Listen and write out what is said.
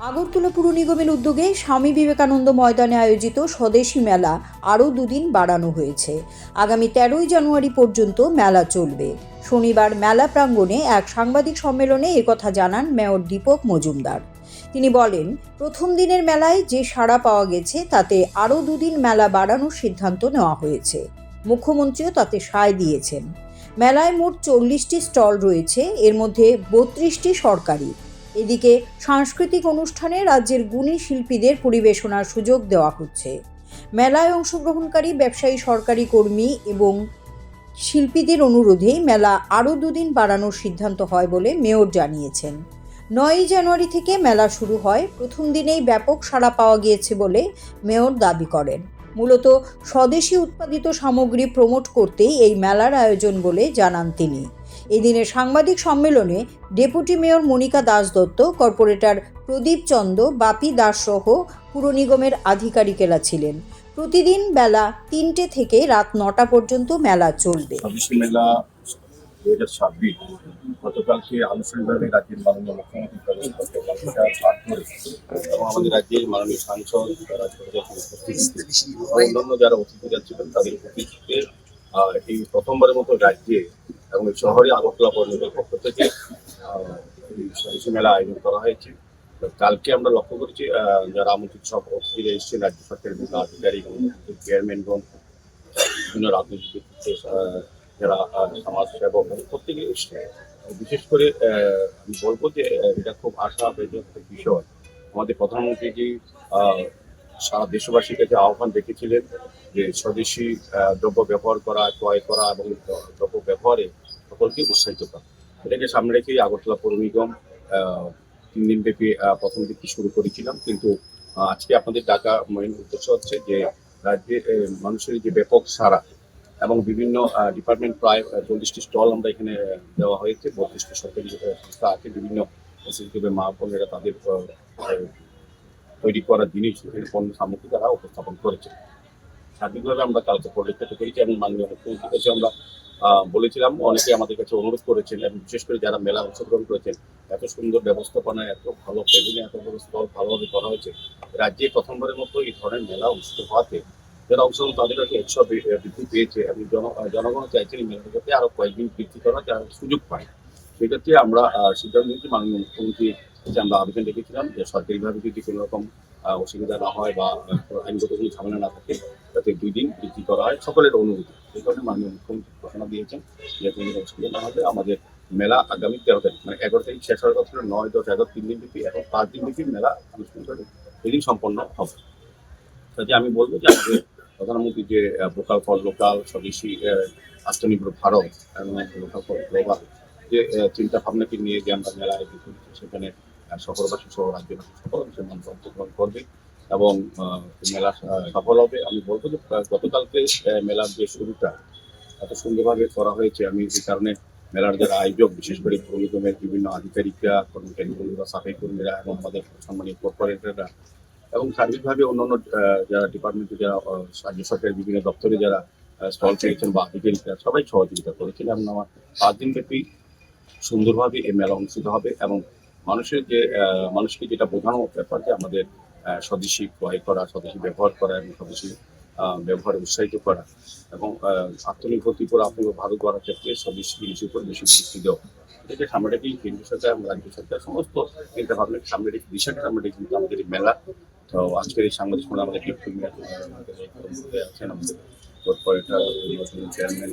আগরতলা পুর নিগমের উদ্যোগে স্বামী বিবেকানন্দ ময়দানে আয়োজিত স্বদেশী মেলা আরও দুদিন বাড়ানো হয়েছে। আগামী তেরোই জানুয়ারি পর্যন্ত মেলা চলবে। শনিবার মেলা প্রাঙ্গণে এক সাংবাদিক সম্মেলনে একথা জানান মেয়র দীপক মজুমদার। তিনি বলেন, প্রথম দিনের মেলায় যে সাড়া পাওয়া গেছে তাতে আরও দুদিন মেলা বাড়ানোর সিদ্ধান্ত নেওয়া হয়েছে। মুখ্যমন্ত্রীও তাতে সায় দিয়েছেন। মেলায় মোট চল্লিশটি স্টল রয়েছে, এর মধ্যে বত্রিশটি সরকারি। এদিকে সাংস্কৃতিক অনুষ্ঠানে রাজ্যের গুণী শিল্পীদের পরিবেশনার সুযোগ দেওয়া হচ্ছে। মেলায় অংশগ্রহণকারী ব্যবসায়ী, সরকারি কর্মী এবং শিল্পীদের অনুরোধে মেলা আরও দুদিন বাড়ানোর সিদ্ধান্ত হয় বলে মেয়র জানিয়েছেন। নয়ই জানুয়ারি থেকে মেলা শুরু হয়। প্রথম দিনেই ব্যাপক সাড়া পাওয়া গিয়েছে বলে মেয়র দাবি করেন। মূলত স্বদেশি উৎপাদিত সামগ্রী প্রমোট করতেই এই মেলার আয়োজন বলে জানান তিনি। এদিনে সাংবাদিক সম্মেলনে deputy mayor Monika Das Dutta corporator Pradip Chanda Bapi Das সহ পুর নিগমের আধিকারিকেরা ছিলেন। প্রতিদিন বেলা তিনটে থেকে রাত নটা পর্যন্ত মেলা চলবে। গতকালকে আনুষ্ঠানিকভাবে রাজ্যের মাননীয় মুখ্যমন্ত্রী আমাদের রাজ্যের মাননীয় সাংসদ অন্যান্য যারা তাদের এই প্রথমবারের মতো রাজ্যে এবং শহরে আগরতলা পর্যটনের পক্ষ থেকে আহ, মেলা আয়োজন করা হয়েছে। কালকে আমরা লক্ষ্য করেছি যারা আমন্ত্রিত সব অতিথিরা এসেছেন রাজ্য সরকারের বিভিন্ন আধিকারিক চেয়ারম্যানগণ বিভিন্ন রাজনৈতিক যারা সমাজ সেবক প্রত্যেকে এসছে বিশেষ করে আমি বলব যে এটা খুব আশা বিষয়। আমাদের প্রধানমন্ত্রী যে সারা দেশবাসীর কাছে আহ্বান রেখেছিলেন যে স্বদেশি দ্রব্য ব্যবহার করা, ক্রয় করা এবং দ্রব্য ব্যবহারে সকলকে উৎসাহিত করা। এটাকে সামনে রেখেই আগরতলা পৌর নিগম তিন দিন ব্যাপী প্রথম দিকটি শুরু করেছিলাম। কিন্তু আজকে আপনাদের ডাকা মেইন উদ্দেশ্য হচ্ছে যে রাজ্যে মানুষের যে ব্যাপক সারা এবং বিভিন্ন ডিপার্টমেন্ট প্রায় চল্লিশটি স্টল আমরা এখানে দেওয়া হয়েছে। বত্রিশটি সরকারি সংস্থা আছে। বিভিন্ন মা বোনেরা তাদের তৈরি করা জিনিস পণ্য সামগ্রী তারা উপস্থাপন করেছে। সার্বিকভাবে আমরা কালকে পরিলক্ষিত করেছি এবং মাননীয় মুখ্যমন্ত্রীর কাছে আমরা বলেছিলাম। অনেকে আমাদের কাছে অনুরোধ করেছেন এবং বিশেষ করে যারা মেলা অংশগ্রহণ করেছেন, এত সুন্দর ব্যবস্থাপনা, এত ভালো প্যাভিলিয়ন এত বড় স্টল ভালোভাবে করা হয়েছে। রাজ্যে প্রথমবারের মতো এই ধরনের মেলা অনুষ্ঠিত হওয়াতে যারা অংশগ্রহণ তাদের কাছে উৎসব বৃদ্ধি পেয়েছে এবং জন- জনগণ চাইছেন এই মেলাটা যাতে আরও কয়েকদিন বৃদ্ধি করা সুযোগ পায়। সেক্ষেত্রে আমরা সিদ্ধান্ত নিয়েছি মাননীয় মুখ্যমন্ত্রী কাছে আমরা আবেদন রেখেছিলাম যে সরকারিভাবে যদি কোনো রকম অসুবিধা না হয় বা আইনগত কোনো ঝামেলা না থাকে যাতে দুই দিন বৃদ্ধি করা হয় সকলের অনুরোধ এই কারণে মাননীয় মুখ্যমন্ত্রী ঘোষণা দিয়েছেন যে কোনো অসুবিধা না হবে আমাদের মেলা আগামী তেরো তারিখ মানে এগারো তারিখ শেষ হওয়ার কথা ছিল, নয়, দশ, এগারো, তিন দিন ব্যাপী, এখন পাঁচ দিন ব্যাপী মেলা আনুষ্ঠানিকভাবে এদিন সম্পন্ন হবে। কাজে আমি বলব যে আমাদের প্রধানমন্ত্রী যে ভোকাল ফর লোকাল, স্বদেশী আত্মনির্ভর ভারত লোকাল ফর গ্লোবাল, যে চিন্তা ভাবনাকে নিয়ে যে আমরা মেলা আয়োজন সেখানে শহরবাসী সহ রাজ্যবাসী সকল মানুষ অংশগ্রহণ করবে এবং মেলা সফল হবে। আমি বলব যে গতকালকে মেলার যে শুরুটা, এত সুন্দরভাবে করা হয়েছে। আমি এই কারণে মেলার যারা আয়োজক, বিশেষ করে পৌর বিভিন্ন আধিকারিকরা কর্মচারী কর্মীরা সাফাই কর্মীরা এবং আমাদের সম্মানীয় কর্পোরেটররা এবং সার্বিকভাবে অন্যান্য যারা ডিপার্টমেন্টে যারা রাজ্য সরকারের বিভিন্ন দপ্তরে যারা স্টল পেয়েছেন বা আধিকারিকরা, সবাই সহযোগিতা করেছেন। এবং আমার পাঁচ দিন ব্যাপী সুন্দরভাবে এই মেলা অনুষ্ঠিত হবে এবং মানুষের যে মানুষকে যেটা বোঝানো ব্যাপার যে আমাদের স্বদেশী ক্রয় করা, স্বদেশী ব্যবহার করা এবং স্বদেশী ব্যবহারে উৎসাহিত করা এবং আত্মনির্ভরতি করে আত্মনির্ভর ভারত গড়ার ক্ষেত্রে স্বদেশী জিনিসের উপর বেশি গুরুত্ব দেওয়া। এটাকে সামনে রেখেই কেন্দ্র সরকার এবং রাজ্য সরকার সমস্ত চিন্তা ভাবনাকে সামনে রেখে দিশাকে সামনে রেখে কিন্তু আমাদের মেলা, তো আজকের এই সাংবাদিক সম্মেলনে আমাদের আছেন আমাদের চেয়ারম্যান